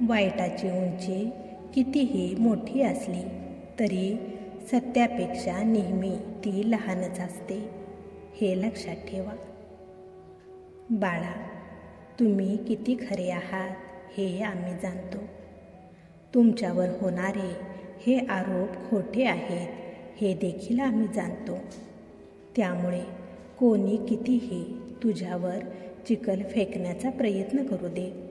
वाईटाची उंची कितीही मोठी असली तरी सत्यापेक्षा नेहमी ती लहानच असते हे लक्षात ठेवा. बाळा तुम्ही किती खरे आहात हे आम्ही जाणतो. तुमच्यावर होणारे हे आरोप खोटे आहेत हे देखील आम्ही जाणतो. त्यामुळे कोणी कितीही तुझ्यावर चिखल फेकण्याचा प्रयत्न करू दे.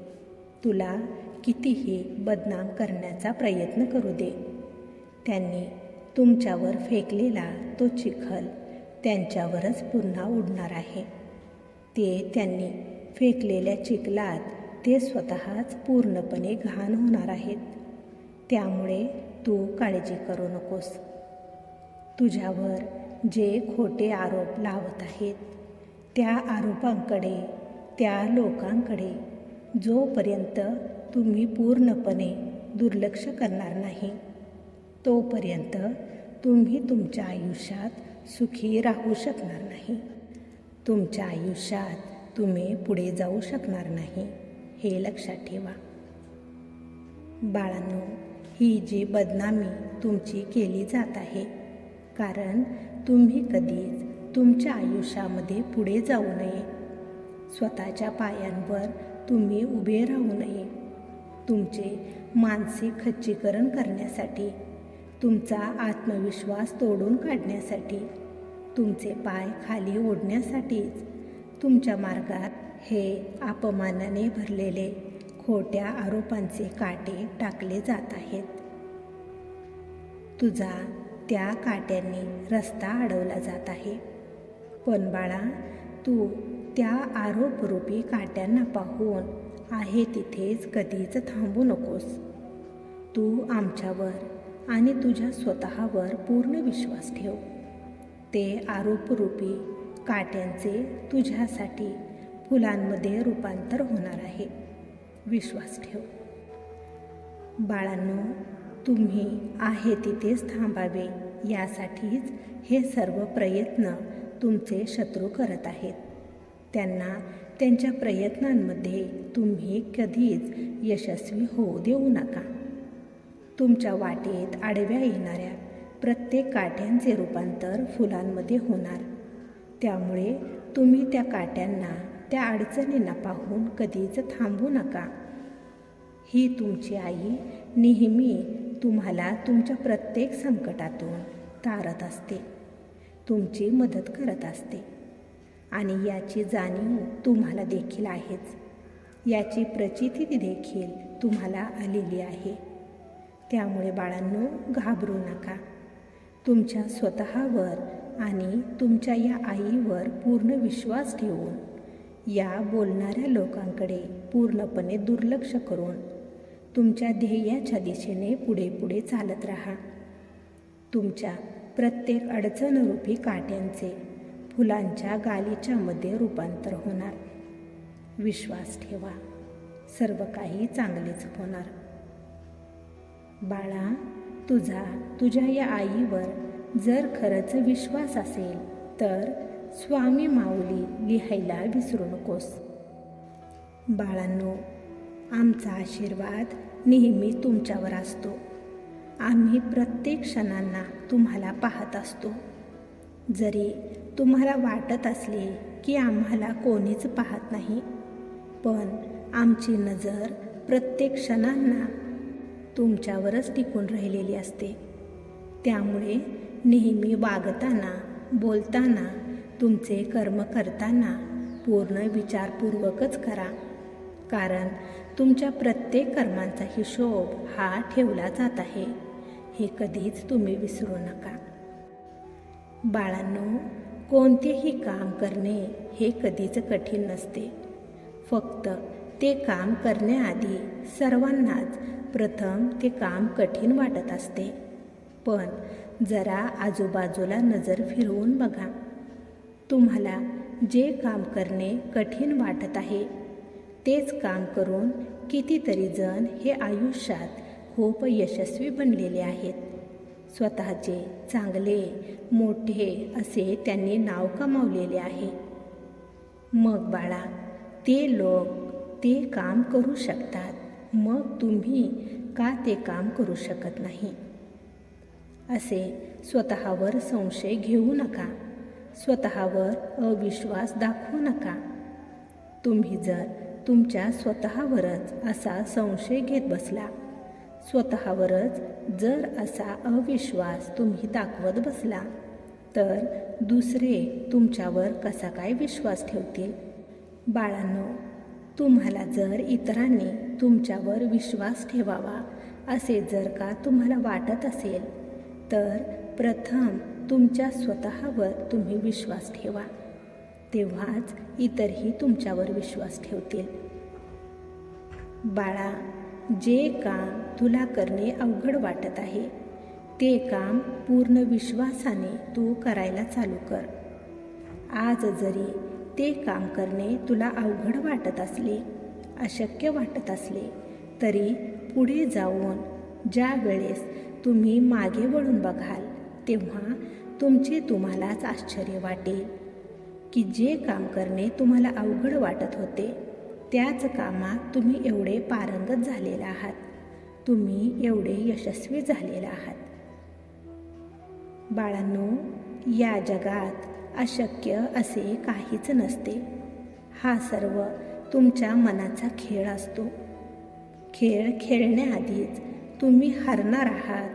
तुला कितीही बदनाम करण्याचा प्रयत्न करू दे. त्यांनी तुमच्यावर फेकलेला तो चिखल त्यांच्यावरच पुन्हा उडणार आहे. ते त्यांनी फेकलेल्या चिखलात ते स्वतःच पूर्णपणे घाण होणार आहेत. त्यामुळे तू काळजी करू नकोस. तुझ्यावर जे खोटे आरोप लावत आहेत त्या आरोपांकडे त्या लोकांकडे जोपर्यंत तुम्ही पूर्णपणे दुर्लक्ष करणार नाही. तोपर्यंत तुम्ही तुमच्या आयुष्यात सुखी राहू शकणार नाही. तुमच्या आयुष्यात तुम्ही पुढे जाऊ शकणार नाही हे लक्षात ठेवा. बाळांनो ही जी बदनामी तुमची केली जात आहे कारण तुम्ही कधीच तुमच्या आयुष्यामध्ये पुढे जाऊ नये. स्वतःच्या पायांवर तुम्ही उभे राहू नये. तुमचे मानसिक खच्चीकरण करण्यासाठी तुमचा आत्मविश्वास तोडून काढण्यासाठी तुमचे पाय खाली ओढण्यासाठीच तुमच्या मार्गात हे अपमानाने भरलेले खोट्या आरोपांचे काटे टाकले जात आहेत. तुझा त्या काट्यांनी रस्ता अडवला जात आहे. पण बाळा तू त्या आरोपरूपी काट्यांना पाहून आहे तिथेच कधीच थांबू नकोस. तू आमच्यावर आणि तुझ्या स्वतःवर पूर्ण विश्वास ठेव. ते आरोपरूपी काट्यांचे तुझ्यासाठी फुलांमध्ये रूपांतर होणार आहे. विश्वास ठेव. बाळांनो तुम्ही आहे तिथेच थांबावे यासाठीच हे सर्व प्रयत्न तुमचे शत्रू करत आहेत. त्यांना त्यांच्या प्रयत्नांमध्ये तुम्ही कधीच यशस्वी होऊ देऊ नका. तुमच्या वाटेत आडव्या येणाऱ्या प्रत्येक काट्यांचे रूपांतर फुलांमध्ये होणार. त्यामुळे तुम्ही त्या काट्यांना त्या अडचणींना पाहून कधीच थांबू नका. ही तुमची आई नेहमी तुम्हाला तुमच्या प्रत्येक संकटातून तारत असते. तुमची मदत करत असते. आणि याची जाणीव तुम्हाला देखील आहेच. याची प्रचिती देखील तुम्हाला आलेली आहे. त्यामुळे बाळांनो घाबरू नका. तुमच्या स्वतःवर आणि तुमच्या या आईवर पूर्ण विश्वास ठेवून या बोलणाऱ्या लोकांकडे पूर्णपणे दुर्लक्ष करून तुमच्या ध्येयाच्या दिशेने पुढे पुढे चालत राहा. तुमच्या प्रत्येक अडचणरूपी काट्यांचे फुलांच्या गालीच्यामध्ये रूपांतर होणार. विश्वास ठेवा. सर्व काही चांगलेच होणार. बाळा तुझा तुझ्या या आईवर जर खरंच विश्वास असेल तर स्वामी माऊली लिहायला विसरू नकोस. बाळांनो आमचा आशीर्वाद नेहमी तुमच्यावर असतो. आम्ही प्रत्येक क्षणांना तुम्हाला पाहत असतो. जरी तुम्हाला वाटत असले की आम्हाला कोणीच पाहत नाही पण आमची नजर प्रत्येक क्षणांना तुमच्यावरच टिकून राहिलेली असते. त्यामुळे नेहमी वागताना बोलताना तुमचे कर्म करताना पूर्ण विचारपूर्वकच करा. कारण तुमच्या प्रत्येक कर्मांचा हिशोब हा ठेवला जात आहे. हे कधीच तुम्ही विसरू नका. बाळांनो कोणतेही काम करणे हे कधीच कठीण नसते. फक्त ते काम करण्याआधी सर्वांनाच प्रथम ते काम कठीण वाटत असते. पण जरा आजूबाजूला नजर फिरवून बघा. तुम्हाला जे काम करणे कठीण वाटत आहे तेच काम करून कितीतरी जण हे आयुष्यात खूप यशस्वी बनलेले आहेत. स्वतःचे चांगले मोठे असे त्यांनी नाव कमावलेले आहे. मग बाळा ते लोक ते काम करू शकतात. मग तुम्ही का ते काम करू शकत नाही? असे स्वतःवर संशय घेऊ नका. स्वतःवर अविश्वास दाखवू नका. तुम्ही जर तुमच्या स्वतःवरच असा संशय घेत बसला स्वतःवरच जर असा अविश्वास तुम्ही दाखवत बसला तर दुसरे तुमच्यावर कसा काय विश्वास ठेवतील? बाळांनो तुम्हाला जर इतरांनी तुमच्यावर विश्वास ठेवावा असे जर का तुम्हाला वाटत असेल तर प्रथम तुमच्या स्वतःवर तुम्ही विश्वास ठेवा. तेव्हाच इतरही तुमच्यावर विश्वास ठेवतील. बाळा जे काम तुला करणे अवघड वाटत आहे ते काम पूर्ण विश्वासाने तू करायला चालू कर. आज जरी ते काम करणे तुला अवघड वाटत असले अशक्य वाटत असले तरी पुढे जाऊन ज्या वेळेस तुम्ही मागे वळून बघाल तेव्हा तुमचे तुम्हालाच आश्चर्य वाटेल की जे काम करणे तुम्हाला अवघड वाटत होते त्याच कामात तुम्ही एवढे पारंगत झालेला आहात. तुम्ही एवढे यशस्वी झालेला आहात. बाळांनो या जगात अशक्य असे काहीच नसते. हा सर्व तुमच्या मनाचा खेळ असतो. खेळ खेळण्याआधीच तुम्ही हरणार आहात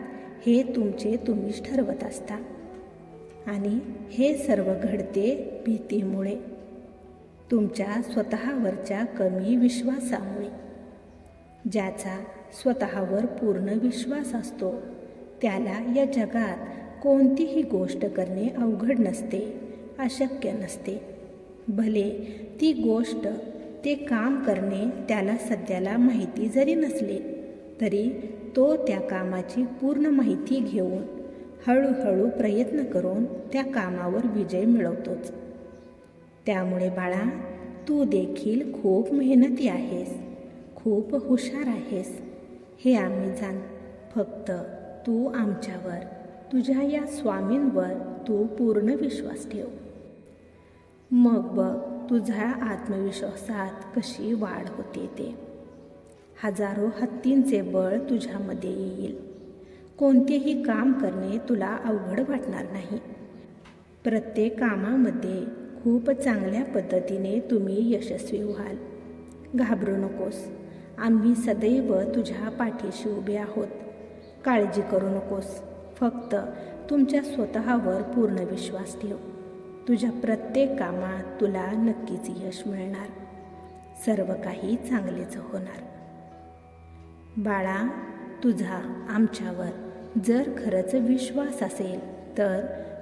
हे तुमचे तुम्हीच ठरवत असता. आणि हे सर्व घडते भीतीमुळे. तुमच्या स्वतःवरच्या कमी विश्वासामुळे. ज्याचा स्वतःवर पूर्ण विश्वास असतो त्याला या जगात कोणतीही गोष्ट करणे अवघड नसते अशक्य नसते. भले ती गोष्ट ते काम करणे त्याला सध्याला माहिती जरी नसले तरी तो त्या कामाची पूर्ण माहिती घेऊन हळूहळू प्रयत्न करून त्या कामावर विजय मिळवतोच. त्यामुळे बाळा तू देखील खूप मेहनती आहेस. खूप हुशार आहेस. हे आम्ही जाण फक्त तू आमच्यावर तुझ्या या स्वामींवर तू पूर्ण विश्वास ठेव. मग बघ तुझ्या आत्मविश्वासात कशी वाढ होते ते. हजारो हत्तींचे बळ तुझ्यामध्ये येईल. कोणतेही काम करणे तुला अवघड वाटणार नाही. प्रत्येक कामामध्ये खूप चांगल्या पद्धतीने तुम्ही यशस्वी व्हाल. घाबरू नकोस. आम्ही सदैव तुझ्या पाठीशी उभे आहोत. काळजी करू नकोस. फक्त तुमच्या स्वतःवर पूर्ण विश्वास ठेव. तुझ्या प्रत्येक कामात तुला नक्कीच यश मिळणार. सर्व काही चांगलेच होणार. बाळा तुझा आमच्यावर जर खरंच विश्वास असेल तर